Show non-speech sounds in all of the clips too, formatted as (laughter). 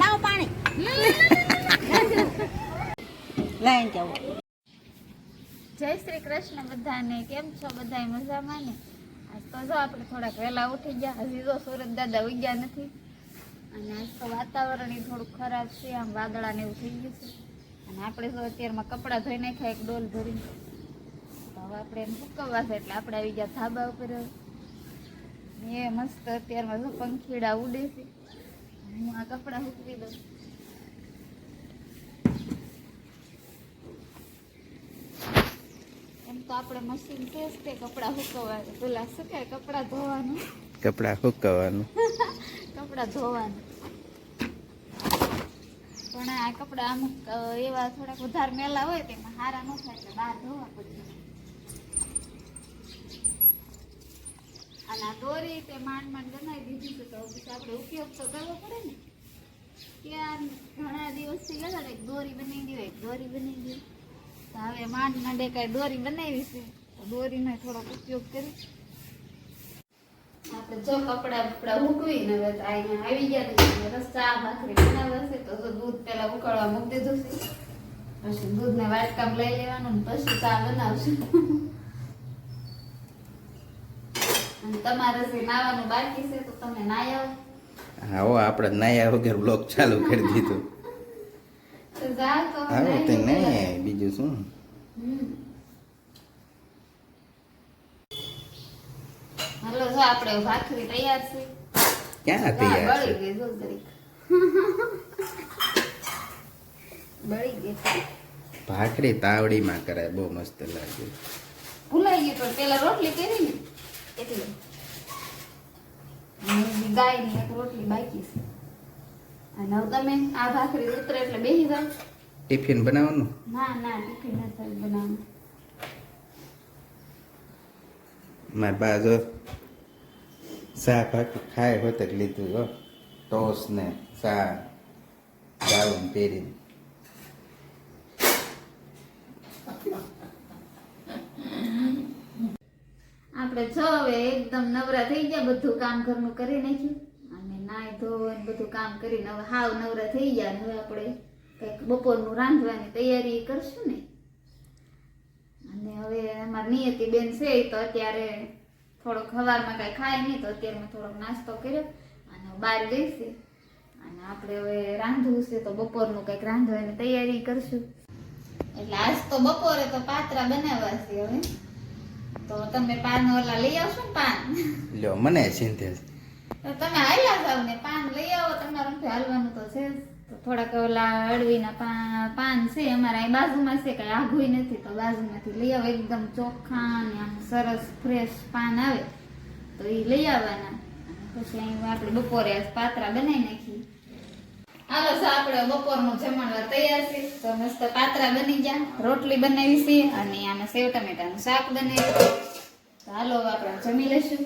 લાવ પાણી. લઈને જવું જય શ્રી કૃષ્ણ બધાને. કેમ છો બધા મજામાં ને? આજ તો જો આપણે થોડાક વહેલા ઉઠી ગયા. હજી તો સુરત દાદા ઉગ્યા નથી. અને આજ તો વાતાવરણ એ થોડું ખરાબ છે. આમ વાદળા ને એવું થઈ ગયું છે. અને આપણે જો અત્યારમાં કપડાં ધોઈ નાખ્યા, એક ડોલ ભરીને. તો હવે આપણે એમ સુકવવા છે એટલે આપણે આવી ગયા ધાબા ઉપર. એ મસ્ત અત્યારમાં જો પંખીડા ઉડે છે. હું આ કપડાં સૂકવી દઉં. એમ તો આપણે મશીન છે જ તે કપડાં પેલા શું કપડાં ધોવાનું. કપડાં સુકવવાનું (laughs) કપડાં ધોવાનું. પણ આ કપડાં અમુક એવા થોડાક વધારે મેલા હોય તેમાં સારા ન થાય એટલે બહાર ધોવા પડે. અને દોરી તે માંડ માંડ બનાવી દીધી છે તો પછી આપણે ઉપયોગ તો કરવો પડે ને. ત્યાં ઘણા દિવસથી ગયા એક દોરી બનાવી દો એક દોરી બનાવી દો તો હવે માંડ માંડે કાંઈ દોરી બનાવી છે, તો દોરીનો થોડોક ઉપયોગ કરી. આપણે જો કપડા બપડા મૂકવીને હવે અહીંયા આવી ગયા તો ચા ભાખરી બનાવશે તો દૂધ પેલા ઉકળવા મૂકી દીધું છે. પછી દૂધને વાટકામ લઈ લેવાનું પછી ચા બનાવશું. અને તમારે જે નાવાનું બાકી છે તો તમે નાઈ આવો. આવો આપણે નાયા વગર બ્લોગ ચાલુ કરી દીધું. તો જાઓ તો આવો તે નહીં બીજું શું? હમ. જો આપણે ભાખરી તૈયાર છે. ક્યાં હા, તૈયાર બળી ગઈ જો (laughs) બળી ગઈ. ભાખરી તાવડીમાં કરાય બહુ મસ્ત લાગે. ભૂલાઈ ગયું પણ પેલા રોટલી કરી ને. એટલે અને બીજી ગાયની એક રોટલી બાકી છે અને હવે તમે આ ભાખરી ઉતરે એટલે બેસી જાઓ ટિફિન બનાવવાનું ના ના ટિફિન નથી બનાવવાનું મારી બા જો શાક ભાખરી ખાય હોત જ લીધું હો ટોસ ને શાક ગાળું પહેરીને આપણે જો હવે એકદમ નવરા થઈ ગયા, બધું કામ ઘરનું કરી નાખ્યું. અને નાય ધોઈને બધું કામ કરીને હવે હાવ નવરા થઈ ગયા હવે આપણે કંઈક બપોરનું રાંધવાની તૈયારી કરશું ને. અને હવે અમારી નિયતિ બેન છે તો અત્યારે થોડોક સવારમાં કાંઈ ખાય નહીં, તો અત્યારે મેં થોડોક નાસ્તો કર્યો અને બહાર ગઈ છે. અને આપણે હવે રાંધવું છે તો બપોરનું કંઈક રાંધવાની તૈયારી કરશું. એટલે આજ તો બપોરે તો પાત્રા બનાવવા છે હવે. તો તમે પાન ઓલા લઈ આવશો ને પાન લ્યો મને ચિંતે તો તમે હાલ્યા જાવ ને પાન લઈ આવો તમારે હાલવાનું તો છે જ. તો થોડાક ઓલા અળવીના પાન પાન છે અમારા અહીં બાજુમાં છે કઈ આઘુય નથી તો બાજુમાંથી લઈ આવો એકદમ ચોખ્ખા ને આમ સરસ ફ્રેશ પાન આવે તો એ લઈ આવવાના અને પછી અહીં આપણે બપોરે આજ પાત્રા બનાવી નાખીએ હાલો સા આપણે બપોરનું જમણવાર તૈયાર છે તો મસ્ત પાતરા બની ગયા રોટલી બનાવી છે અને આમાં સેવ ટમેટાનું શાક બનાવ્યું તો હાલો આપણે જમી લઈશું.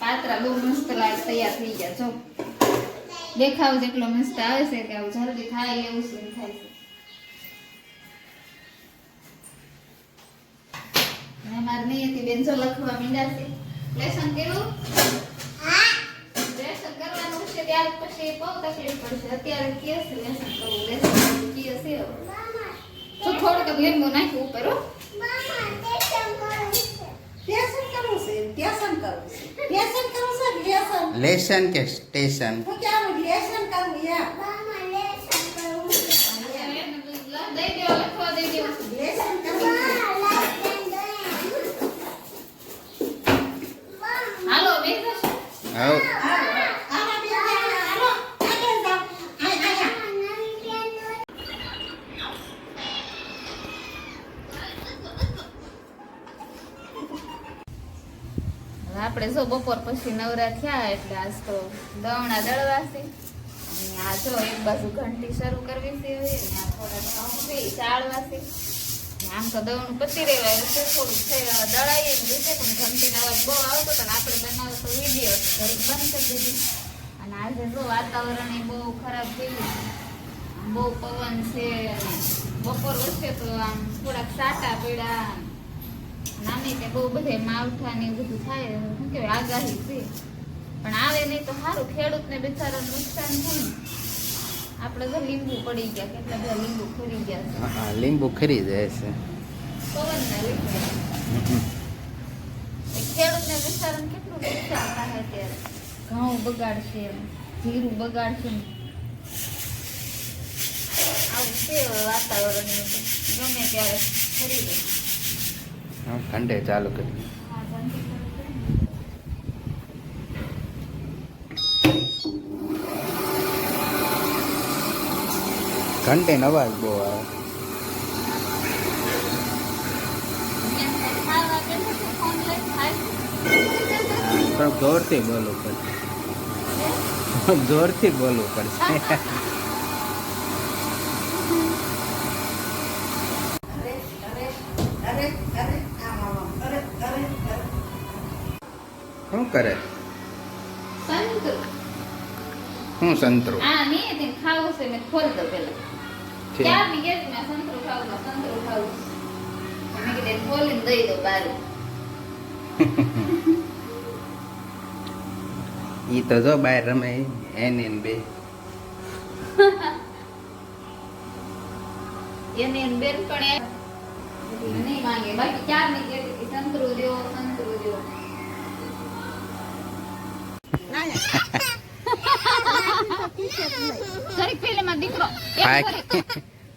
પાતરા બહુ મસ્ત લાગે તૈયાર થઈ ગયા જો દેખાવ જેટલો મસ્ત આવે છે કે આવું જલ્દી થાય એવું શું થાય છે. મારી નિયતિ બેન જો લખવા મીંડા છે. લેસન છે ત્યાર પછી બહુ તકલીફ પડશે. અત્યારે કેસ લેસન કરવું લેસન કરવું કે છે તો થોડુંક લીંબુ નાખ્યું ઉપર હો. ટ્યુશન કરવું છે આપણે જો બપોર પછી નવરા થયા એટલે આજ તો દવણા દળવાશે આ જો એક બાજુ ઘંટી શરૂ કરવી છે હવે આ થોડા છે ઈ ચાળવા છે. અને આમ તો દવણું પતી રહેવાયું છે, થોડુંક છે દળાઈએ જ લીધે પણ ઘંટીનો અવાજ બહુ આવતો હતો આપણે બનાવો તો વીડિયો ઘડીક બંધ કરી દીધી. અને આજે જો વાતાવરણ એ બહુ ખરાબ થઈ ગયું બહુ પવન છે બપોર વચ્ચે તો આમ થોડાક સાટા પડ્યા નામે તે બહુ બધે માવઠા ને એવું બધું થાય શું કહેવાય આગાહી છે. પણ આવે નહીં તો સારું ખેડૂતને બિચારાને નુકસાન થાય ને. આપણે તો લીંબુ પડી ગયા કેટલા બધા લીંબુ ખરી ગયા છે. હા લીંબુ ખરી જાય છે. પવનના લીધે એ ખેડૂતને બિચારાને કેટલું નુકસાન થાય અત્યારે. ઘઉં બગાડશે જીરું બગાડશે. ને. આવું છે વાતાવરણ ગમે ત્યારે ખરી જાય. ઠંડે ચાલુ કરી? ઘંટે અવાજ બહુ આવે. પણ જોરથી બોલવું પડશે (laughs) જોરથી બોલવું પડશે (laughs) શું કરે? હું સંતરું. આ નહીં, ખાવું છે મેં ખોલ દો પેલા છે ક્યારની કહેતી મેં ખાવું છે, ખાવું. છે. તો મેં કીધું એને ખોલીને દઈ દો બારું. (laughs) ઈ તો જો બહાર રમે એને બે. (laughs) એને એની બેનપણી આ- એટલે નહીં માંગે. બાકી ક્યારની નહીં કે સંતરું દ્યો, સંતરું દ્યો.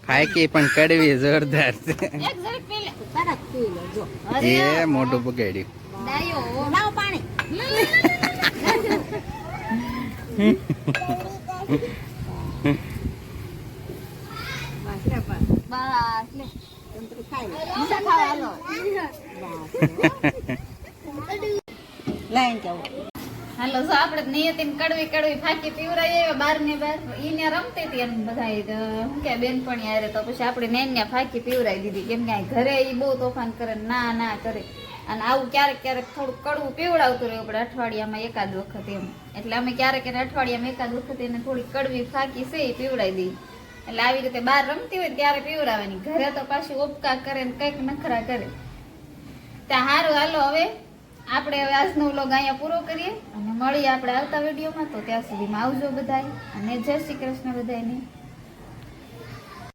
ફાકી પણ કડવી જોરદાર છે. એક જરીક પેલે તરત પી લો જો. એ મોઢું બગાડ્યું. લાઈન જાવ હાલો, જો આપણે નિયતિને કડવી કડવી ફાકી પીવરાઈ આવ્યા બાર ને બાર ઈને રમતી હતી એમ બધા શું કે બેનપણી આરે તો પછી આપણે નેન ને ફાકી પીવરાઈ દીધી. કેમ કે ઘરે એ બહુ તોફાન કરે, ના ના કરે. અને આવું ક્યારેક ક્યારેક થોડું કડવું પીવડાવતું રહ્યું આપણે અઠવાડિયામાં એકાદ વખત એમ. એટલે અમે ક્યારેક એને અઠવાડિયામાં એકાદ વખત એને થોડી કડવી ફાકી છે એ પીવડાવી દઈ એટલે આવી રીતે બહાર રમતી હોય ત્યારે પીવડાવવાની ઘરે તો પાછી ઓપકા કરે ને કંઈક નખરા કરે. ત્યાં સારું હાલો હવે. આપણે હવે આજનો વ્લોગ અહીંયા પૂરો કરીએ અને મળીએ આપણે આવતા વિડીયોમાં. તો ત્યાં સુધીમાં આવજો બધાય અને જય શ્રી કૃષ્ણ બધાયને.